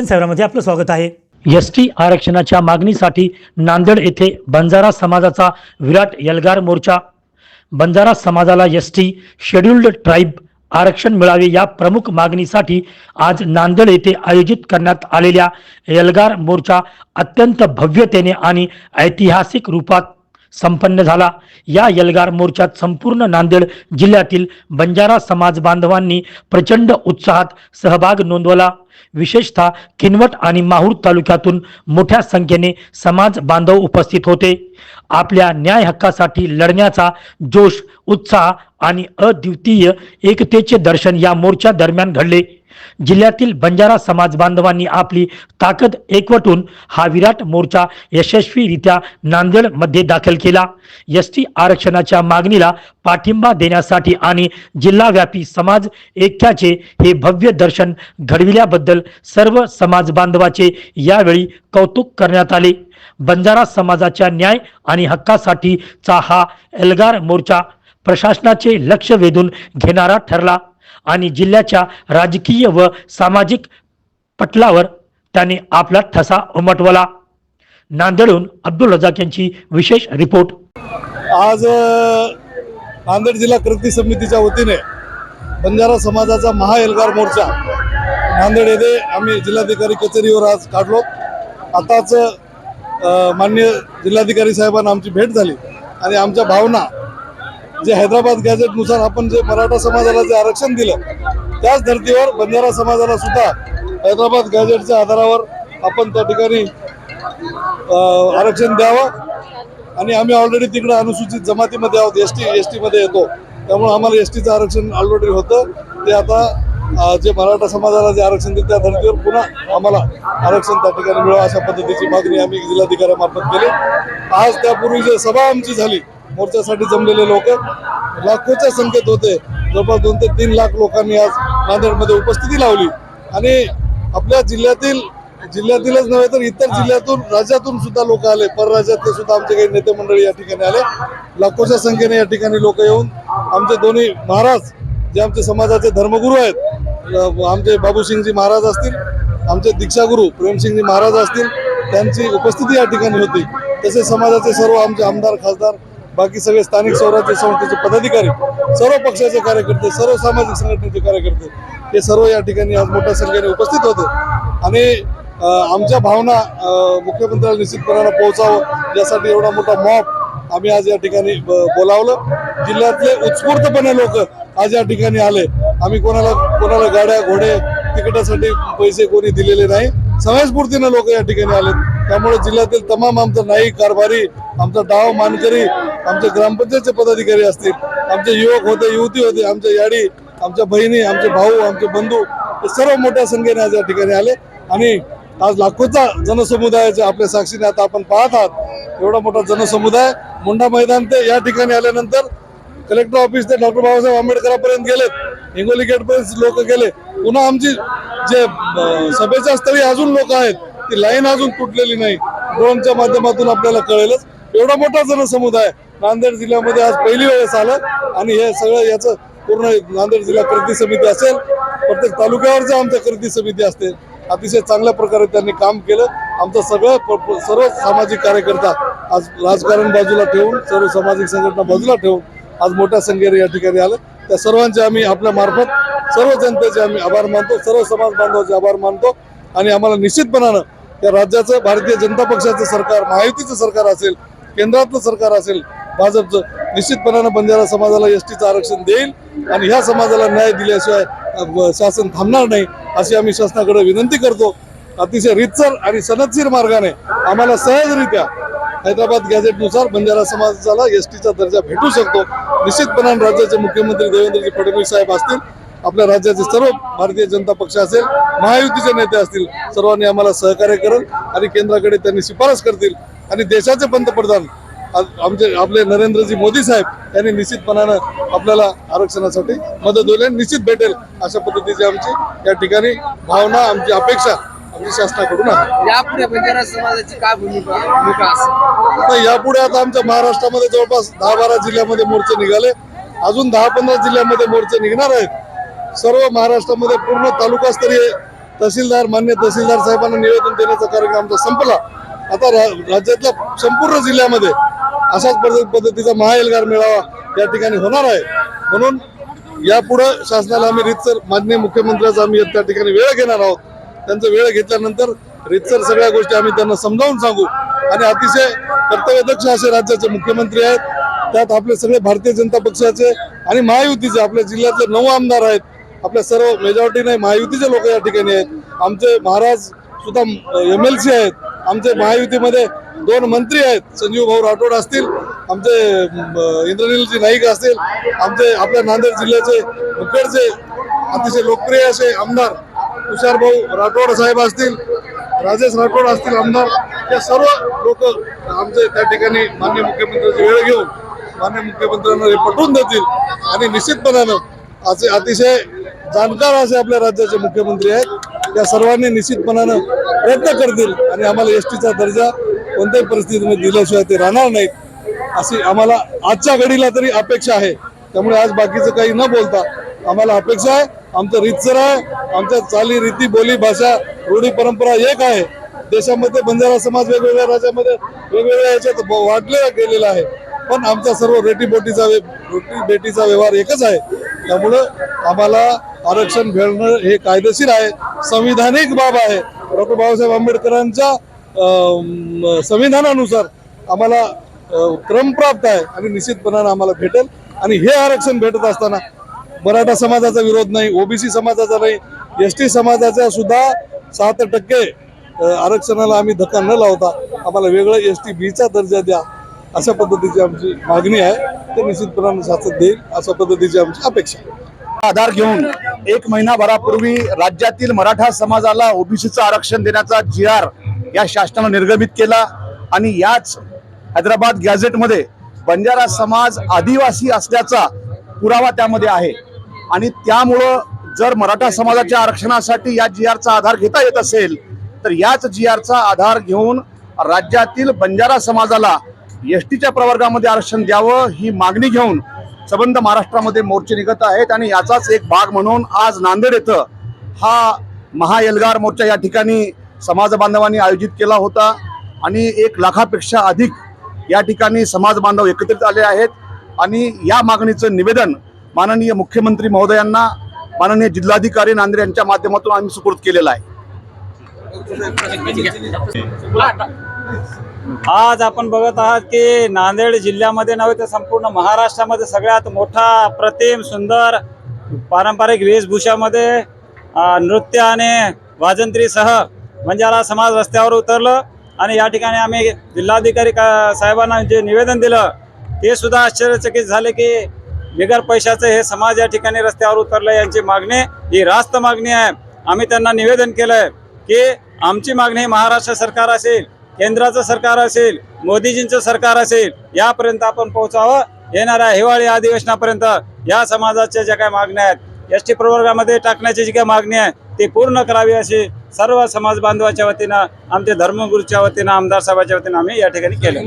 Nation सेवरामध्ये आपलं स्वागत आहे. एस टी आरक्षणाच्या मागणीसाठी नांदेड येथे बंजारा समाजाचा विराट यलगार मोर्चा. बंजारा समाजाला एस टी शेड्युल्ड ट्राईब आरक्षण मिळावे या प्रमुख मागणीसाठी आज नांदेड येथे आयोजित करण्यात आलेल्या यलगार मोर्चा अत्यंत भव्यतेने आणि ऐतिहासिक रूपात संपन्न झाला. या एल्गार मोर्चात संपूर्ण नांदेड जिल्ह्यातील बंजारा समाज बांधवांनी प्रचंड उत्साहात सहभाग नोंदवला. विशेषतः किनवट आणि माहूर तालुक्यातून मोठ्या संख्येने समाज बांधव उपस्थित होते. आपल्या न्याय हक्कासाठी लढण्याचा जोश उत्साह आणि अद्वितीय एकतेचे दर्शन या मोर्चा दरम्यान घडले. जिल्ह्यातील बंजारा समाज बांधवांनी आपली ताकद एकवटून हा विराट मोर्चा यशस्वीरित्या नांदेडमध्ये दाखल केला. एस टी आरक्षणाच्या मागणीला पाठिंबा देण्यासाठी आणि जिल्हाव्यापी समाज ऐक्याचे हे भव्य दर्शन घडविल्याबद्दल सर्व समाज बांधवाचे यावेळी कौतुक करण्यात आले. बंजारा समाजाच्या न्याय आणि हक्कासाठीचा हा एल्गार मोर्चा प्रशासनाचे लक्ष वेधून घेणारा ठरला. आणि जिल्ह्याच्या राजकीय व सामाजिक पटलावर त्याने आपला ठसा उमटवला. नांदेडहून अब्दुल रजाक यांची विशेष रिपोर्ट. आज नांदेड जिल्हा कृती समितीच्या वतीने बंजारा समाजाचा महा एल्गार मोर्चा नांदेड येथे आम्ही जिल्हाधिकारी कचेरीवर आज काढलो. आताच मान्य माननीय जिल्हाधिकारी साहेबांना आमची भेट झाली आणि आमच्या भावना जे हैदराबाद गॅझेटनुसार आपण जे मराठा समाजाला जे आरक्षण दिलं त्याच धर्तीवर बंजारा समाजाला सुद्धा हैदराबाद गॅझेटच्या आधारावर आपण त्या ठिकाणी आरक्षण द्यावं. आणि आम्ही ऑलरेडी तिकडे अनुसूचित जमातीमध्ये आहोत एस टी एस टीमध्ये येतो. त्यामुळे आम्हाला एस टीचं आरक्षण ऑलरेडी होतं. ते आता जे मराठा समाजाला जे आरक्षण देत त्या धर्तीवर पुन्हा आम्हाला आरक्षण त्या ठिकाणी मिळावं अशा पद्धतीची मागणी आम्ही जिल्हाधिकाऱ्यामार्फत केली. आज त्यापूर्वी जे सभा आमची झाली मोर्चासाठी जमलेले लोक लाखोच्या संख्येत होते. जवळपास दोन ते तीन लाख लोकांनी आज नांदेडमध्ये उपस्थिती लावली. आणि आपल्या जिल्ह्यातील जिल्ह्यातीलच नव्हे तर इतर जिल्ह्यातून राज्यातून सुद्धा लोक आले. परराज्यातले सुद्धा आमचे काही नेते मंडळी या ठिकाणी आले. लाखोच्या संख्येने या ठिकाणी लोक येऊन आमचे दोन्ही महाराज जे आमचे समाजाचे धर्मगुरू आहेत आमचे बाबूसिंगजी महाराज असतील आमचे दीक्षागुरू प्रेमसिंगजी महाराज असतील त्यांची उपस्थिती या ठिकाणी होती. तसेच समाजाचे सर्व आमचे आमदार खासदार बाकी सगळे स्थानिक स्वराज्य संस्थेचे पदाधिकारी सर्व पक्षाचे कार्यकर्ते सर्व सामाजिक संघटनेचे कार्यकर्ते हे सर्व या ठिकाणी आज मोठ्या संख्येने उपस्थित होते. आणि आमच्या भावना मुख्यमंत्र्याला निश्चितपणानं पोहोचावं यासाठी एवढा मोठा मॉप आम्ही आज या ठिकाणी बोलावलं. जिल्ह्यातले उत्स्फूर्तपणे लोक आज या ठिकाणी आले. आम्ही कोणाला कोणाला गाड्या घोडे तिकिटासाठी पैसे कोणी दिलेले नाही. समयस्फूर्तीनं लोक या ठिकाणी आले त्यामुळे जिल्ह्यातील तमाम आमचं नाईक कारभारी आमचा डाव मानकरी आमचे ग्रामपंचायतचे पदाधिकारी असतील. आमचे युवक होते युवती होते आमच्या याडी आमच्या बहिणी आमचे भाऊ आमचे बंधू हे सर्व मोठ्या संख्येने आज या ठिकाणी आले. आणि आज लाखोचा जनसमुदायाच्या आपल्या साक्षीने आता आपण पाहत आहात. एवढा मोठा जनसमुदाय मुंडा मैदान ते या ठिकाणी आल्यानंतर कलेक्टर ऑफिस ते डॉक्टर बाबासाहेब आंबेडकरांपर्यंत गेलेत हिंगोली गेटपर्यंत लोक गेले. पुन्हा आमची जे सभेच्या स्थळी अजून लोक आहेत ती लाईन अजून तुटलेली नाही. ड्रोनच्या माध्यमातून आपल्याला कळेलच. एवढा मोठा जनसमुदाय नांदेड जिल्ह्यामध्ये आज पहिली वेळेस आलं आणि हे सगळं याचं पूर्ण नांदेड जिल्हा कृती समिती असेल प्रत्येक तालुक्यावरचं आमच्या कृती समिती असते अतिशय चांगल्या प्रकारे त्यांनी काम केलं. आमचं सगळं सर्व सामाजिक कार्यकर्ता आज राजकारण बाजूला ठेवून सर्व सामाजिक संघटना बाजूला ठेवून आज मोठ्या संख्येने या ठिकाणी आलं. त्या सर्वांचे आम्ही आपल्या मार्फत सर्व जनतेचे आम्ही आभार मानतो सर्व समाज बांधवाचे आभार मानतो. आणि आम्हाला निश्चितपणानं त्या राज्याचं भारतीय जनता पक्षाचं सरकार महायुतीचं सरकार असेल केंद्रातलं सरकार असेल भाजपचं निश्चितपणानं बंजारा समाजाला एस टीचं आरक्षण देईल आणि ह्या समाजाला न्याय दिल्याशिवाय शासन थांबणार नाही अशी आम्ही शासनाकडे विनंती करतो. अतिशय रितसर आणि सनदशीर मार्गाने आम्हाला सहजरित्या हैदराबाद गॅझेटनुसार बंजारा समाजाला एस टीचा दर्जा भेटू शकतो. निश्चितपणाने राज्याचे मुख्यमंत्री देवेंद्रजी फडणवीस साहेब असतील आपल्या राज्याचे सर्व भारतीय जनता पक्ष असेल महायुतीचे नेते असतील सर्वांनी आम्हाला सहकार्य करेल आणि केंद्राकडे त्यांनी शिफारस करतील. आणि देशाचे पंतप्रधान आमचे आपले नरेंद्रजी मोदी साहेब यांनी निश्चितपणानं आपल्याला आरक्षणासाठी मदत होईल आणि निश्चित भेटेल अशा पद्धतीची आमची या ठिकाणी भावना आमची अपेक्षा आमची शासनाकडून आहे. यापुढे बंजारा समाजाची काय भूमिका असेल? यापुढे आता आमच्या महाराष्ट्रामध्ये जवळपास दहा बारा जिल्ह्यामध्ये मोर्चे निघाले. अजून दहा पंधरा जिल्ह्यामध्ये मोर्चे निघणार आहेत. सर्व महाराष्ट्रामध्ये पूर्ण तालुकास्तरीय तहसीलदार मान्य तहसीलदार साहेबांना निवेदन देण्याचा कार्यक्रम आमचा संपला. आता रा- राज्यातल्या संपूर्ण जिल्ह्यामध्ये अशाच पद्धतीचा महाएल्गार मेळावा या ठिकाणी होणार आहे. म्हणून यापुढं शासनाला आम्ही रितसर माननीय मुख्यमंत्र्याचा आम्ही त्या ठिकाणी वेळ घेणार आहोत. त्यांचा वेळ घेतल्यानंतर रितसर सगळ्या गोष्टी आम्ही त्यांना समजावून सांगू. आणि अतिशय कर्तव्यदक्ष असे राज्याचे मुख्यमंत्री आहेत. त्यात आपले सगळे भारतीय जनता पक्षाचे आणि महायुतीचे आपल्या जिल्ह्यातले नऊ आमदार आहेत. आपल्या सर्व मेजॉरिटी नाही महायुतीचे लोक या ठिकाणी आहेत. आमचे महाराज सुद्धा एम एल सी आहेत. आमचे महायुतीमध्ये दोन मंत्री आहेत. संजीव भाऊ राठोड असतील आमचे अं, इंद्रनीलजी नाईक असतील आमचे आपल्या नांदेड जिल्ह्याचे मुखेडचे अतिशय लोकप्रिय असे आमदार तुषार भाऊ राठोड साहेब असतील राजेश राठोड असतील आमदार या सर्व लोक आमचे त्या ठिकाणी मान्य मुख्यमंत्र्यांची वेळ घेऊन मान्य मुख्यमंत्र्यांना हे पटवून देतील आणि निश्चितपणानं असे अतिशय जाणकार असे आपल्या राज्याचे मुख्यमंत्री आहेत. या सर्वांनी निश्चितपणानं प्रयत्न करतील आणि आम्हाला एस टीचा दर्जा कोणत्याही परिस्थितीमध्ये दिल्याशिवाय ते राहणार नाहीत अशी आम्हाला आजच्या घडीला तरी अपेक्षा आहे. त्यामुळे आज बाकीचं काही न बोलता आम्हाला अपेक्षा आहे आमचं रीतसर आहे आमच्या चाली रीती बोली भाषा रूढी परंपरा एक आहे. देशामध्ये बंजारा समाज वेगवेगळ्या राज्यामध्ये वेगवेगळ्या याच्यात ब- वाटलेला गेलेला आहे. पण आमचा सर्व रेटीबोटीचा वे- रोटी बेटीचा व्यवहार एकच आहे. त्यामुळं आम्हाला आरक्षण मिळणं हे कायदेशीर आहे. संविधानिक बाब आहे. डॉक्टर बाबासाहेब आंबेडकरांच्या संविधानानुसार आम्हाला क्रम प्राप्त आहे. आणि निश्चितपणानं आम्हाला भेटेल. आणि हे आरक्षण भेटत असताना मराठा समाजाचा विरोध नाही ओबीसी समाजाचा नाही एस टी समाजाचा सुद्धा सात टक्के आरक्षणाला आम्ही धक्का न लावता आम्हाला वेगळं एस टी बीचा दर्जा द्या अशा पद्धतीची आमची मागणी आहे. ते निश्चितपणानं शासन देईल अशा पद्धतीची आमची अपेक्षा आहे. आधार घेऊन एक महिनाभरापूर्वी राज्यातील मराठा समाजाला ओबीसीचं आरक्षण देण्याचा जी आर या शासनानं निर्गमित केला आणि याच हैदराबाद गॅझेटमध्ये बंजारा समाज आदिवासी असल्याचा पुरावा त्यामध्ये आहे. आणि त्यामुळं जर मराठा समाजाच्या आरक्षणासाठी या जी आरचा आधार घेता येत असेल तर याच जी आरचा आधार घेऊन राज्यातील बंजारा समाजाला एस टीच्या प्रवर्गामध्ये आरक्षण द्यावं ही मागणी घेऊन सबंध महाराष्ट्रामध्ये मोर्चे निघत आहेत आणि याचाच एक भाग म्हणून आज नांदेड येथं हा महाएल्गार मोर्चा या ठिकाणी समाज बांधवांनी आयोजित केला होता आणि एक लाखापेक्षा अधिक या ठिकाणी समाज बांधव एकत्रित आले आहेत. आणि या मागणीचं निवेदन माननीय मुख्यमंत्री महोदयांना माननीय जिल्हाधिकारी नांदेड यांच्या माध्यमातून आम्ही सुपूर्द केलेला आहे. आज आपण बघत आहात की नांदेड जिल्ह्यामध्ये नव्हे तर संपूर्ण महाराष्ट्रामध्ये सगळ्यात मोठा प्रतिम सुंदर पारंपरिक वेशभूषामध्ये नृत्य आणि वाजंत्रीसह बंजारा म्हणजे समाज रस्त्यावर उतरलं. आणि या ठिकाणी आम्ही जिल्हाधिकारी का साहेबांना जे निवेदन दिलं ते सुद्धा आश्चर्यचकित झाले की बिगर पैशाचं हे समाज या ठिकाणी रस्त्यावर उतरलं यांची मागणी ही रास्त मागणी आहे. आम्ही त्यांना निवेदन केलंय की आमची मागणी महाराष्ट्र सरकार असेल केंद्राचं सरकार असेल मोदीजींचं सरकार असेल यापर्यंत आपण पोहोचावं. येणाऱ्या हिवाळी अधिवेशनापर्यंत या समाजाच्या ज्या काही मागण्या आहेत एस टी प्रवर्गामध्ये टाकण्याची जी काही मागणी आहे ती पूर्ण करावी अशी सर्व समाज बांधवाच्या वतीनं आमच्या धर्मगुरूच्या वतीनं आमदार साहेबाच्या वतीनं आम्ही या ठिकाणी केलं.